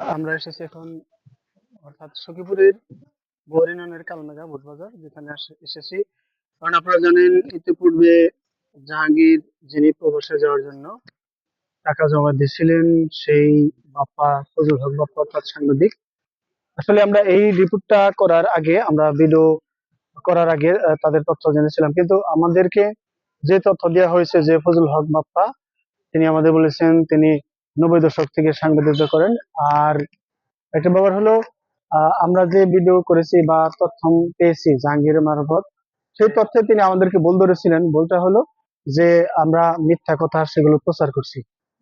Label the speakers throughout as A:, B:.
A: আমরা এসেছি এখন, অর্থাৎ সখীপুরের বরিনানের কালমেঘা বুটবাজার যেখানে এসেছি। কারণ আপনারা জানেন, ইতিপূর্বে জাহাঙ্গীর যিনি প্রবাসে যাওয়ার জন্য টাকা জমা দিয়েছিলেন, সেই বাপ্পা ফজল হক বাপ্পা, অর্থাৎ সাংবাদিক। আসলে আমরা এই রিপোর্টটা করার আগে, আমরা ভিডিও করার আগে তাদের তথ্য জেনেছিলাম। কিন্তু আমাদেরকে যে তথ্য দেওয়া হয়েছে যে ফজল হক বাপ্পা, তিনি আমাদের বলেছেন, তিনি নব্বই দশক থেকে সাংবাদিকতা করেন। আর একটা ব্যাপার হলো আমরা যে ভিডিও করেছি বা তথ্য পেয়েছি জাহাঙ্গীরের মারফত, সেই তথ্যে তিনি আমাদেরকে বল ধরেছিলেন। বলটা হলো যে আমরা মিথ্যা কথা সেগুলো প্রচার করছি।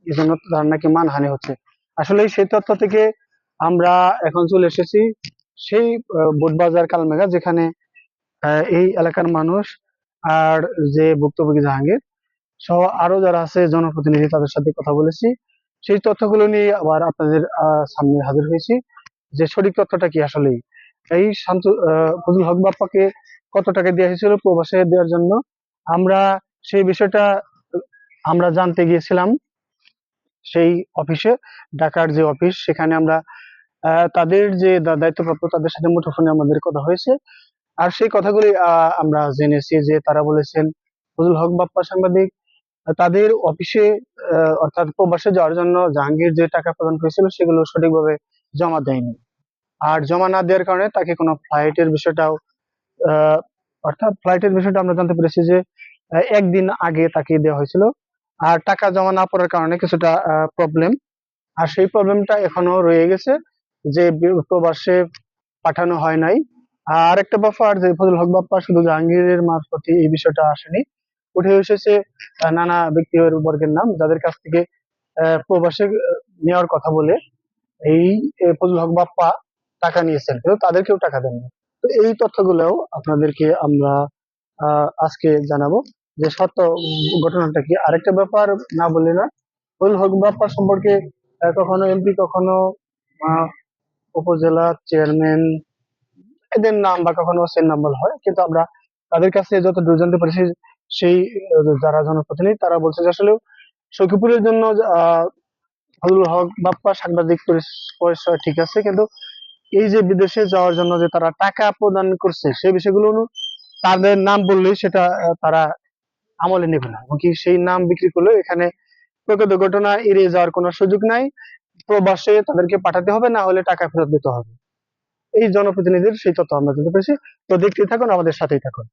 A: এই জন্য তার নাকি মানহানি হচ্ছে। আসলে সেই তথ্য থেকে আমরা এখন চলে এসেছি সেই বোটবাজার কালমেঘা, যেখানে এই এলাকার মানুষ আর যে ভুক্তভোগী জাহাঙ্গীর, সহ আরও যারা আছে, জনপ্রতিনিধি তাদের সাথে কথা বলেছি। সেই তথ্যগুলো নিয়ে আবার আপনাদের সামনে হাজির হয়েছি। যে সঠিক তথ্যটা কি আসলেই? এই শান্ত ফজল হক বাপ্পাকে কত টাকা দেওয়া হয়েছিল প্রবাসে দেওয়ার জন্য? আমরা সেই বিষয়টা, আমরা জানতে গিয়েছিলাম সেই অফিসে, ঢাকার যে অফিস, সেখানে আমরা তাদের যে দায়িত্বপ্রাপ্ত তাদের সাথে মুঠোফোনে আমাদের কথা হয়েছে। আর সেই কথাগুলি আমরা জেনেছি যে তারা বলেছেন ফজল হক বাপ্পা সাংবাদিক তাদের অফিসে অর্থাৎ প্রবাসে যাওয়ার জন্য জাহাঙ্গীর যে টাকা প্রদান করেছিল সেগুলো সঠিকভাবে জমা দেয়নি। আর জমা না দেওয়ার কারণে তাকে কোনো ফ্লাইটের বিষয়টাও অর্থাৎ ফ্লাইটের বিষয়টা আমরা জানতে পেরেছি যে একদিন আগে তাকে দেওয়া হয়েছিল। আর টাকা জমা না পড়ার কারণে কিছুটা প্রবলেম আর সেই প্রবলেমটা এখনও রয়ে গেছে যে, প্রবাসে পাঠানো হয় নাই। আর একটা ব্যাপার যে ফজল হক বাপ্পা শুধু জাহাঙ্গীরের মারফতে এই বিষয়টা আসেনি। উঠে এসেছে নানা ব্যক্তি বর্গের নাম, যাদের কাছ থেকে প্রবাসে নেওয়ার কথা বলে এই ফজল হক বাপ্পা টাকা নিয়েছেন। কিন্তু তাদেরকেও টাকা দেননি তো এই তথ্যগুলোও আপনাদেরকে আমরা আজকে জানাব যে সত্য ঘটনাটা কি। আরেকটা ব্যাপার না বললে না ফজল হক বাপ্পা সম্পর্কে কখনো এমপি, কখনো উপজেলা চেয়ারম্যান, এদের নাম বা কখনো সেন নাম্বার হয়, কিন্তু আমরা তাদের কাছে যত দূর জানতে পারছি সেই যারা জনপ্রতিনিধি, তারা বলছে যে আসলে সখীপুরের জন্য ফজলুল হক বাপ্পা সাংবাদিক পরিচয় ঠিক আছে, কিন্তু এই যে বিদেশে যাওয়ার জন্য যে তারা টাকা প্রদান করছে সেই বিষয়গুলো তাদের নাম বললেই সেটা তারা আমলে নেবে না। এমনকি সেই নাম বিক্রি করলে এখানে প্রকৃত ঘটনা এড়িয়ে যাওয়ার কোনো সুযোগ নাই। প্রবাসে তাদেরকে পাঠাতে হবে, না হলে টাকা ফেরত দিতে হবে। এই জনপ্রতিনিধির সেই তথ্য আমরা জানতে পেয়েছি। তো দেখতে থাকুন, আমাদের সাথেই থাকুন।